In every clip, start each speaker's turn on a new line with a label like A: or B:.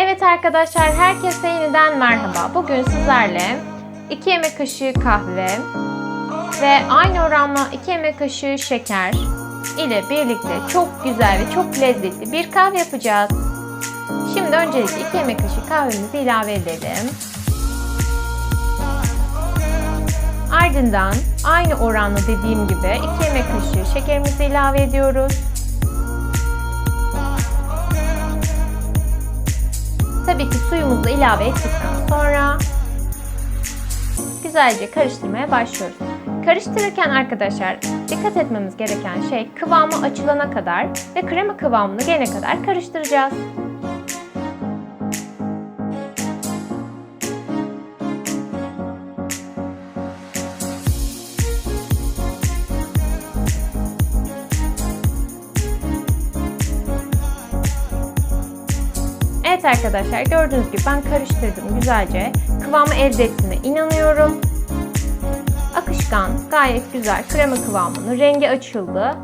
A: Evet arkadaşlar herkese yeniden merhaba. Bugün sizlerle 2 yemek kaşığı kahve ve aynı oranla 2 yemek kaşığı şeker ile birlikte çok güzel ve çok lezzetli bir kahve yapacağız. Şimdi öncelikle 2 yemek kaşığı kahvemizi ilave edelim. Ardından aynı oranla dediğim gibi 2 yemek kaşığı şekerimizi ilave ediyoruz. Tabii ki suyumuzu ilave ettikten sonra güzelce karıştırmaya başlıyoruz. Karıştırırken arkadaşlar dikkat etmemiz gereken şey kıvamı açılana kadar ve krema kıvamını gelene kadar karıştıracağız. Arkadaşlar gördüğünüz gibi ben karıştırdım güzelce. Kıvamı elde ettiğine inanıyorum. Akışkan, gayet güzel krema kıvamının rengi açıldı.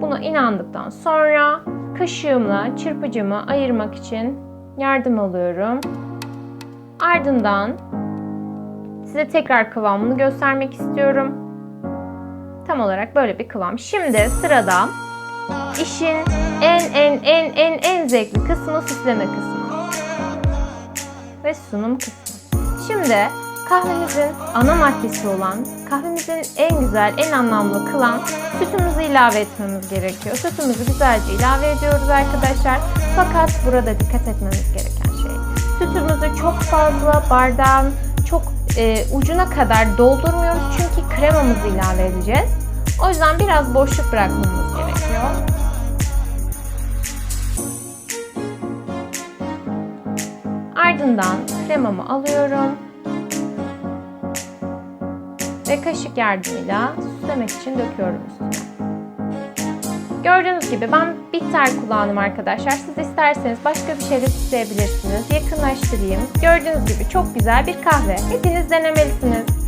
A: Buna inandıktan sonra kaşığımla çırpıcımı ayırmak için yardım alıyorum. Ardından size tekrar kıvamını göstermek istiyorum. Tam olarak böyle bir kıvam. Şimdi sırada işin en en en en en zevkli kısmı süsleme kısmı. Ve sunum kısmı. Şimdi kahvemizin ana maddesi olan, kahvemizin en güzel, en anlamlı kılan sütümüzü ilave etmemiz gerekiyor. Sütümüzü güzelce ilave ediyoruz arkadaşlar. Fakat burada dikkat etmemiz gereken şey. Sütümüzü çok fazla bardağın çok e, ucuna kadar doldurmuyoruz çünkü kremamızı ilave edeceğiz. O yüzden biraz boşluk bırakmamız gerekiyor. Ardından kremamı alıyorum. Ve kaşık yardımıyla süslemek için döküyorum üstüne. Gördüğünüz gibi ben bitter kullandım arkadaşlar. Siz isterseniz başka bir şey de süsleyebilirsiniz. Yakınlaştırayım. Gördüğünüz gibi çok güzel bir kahve. Hepiniz denemelisiniz.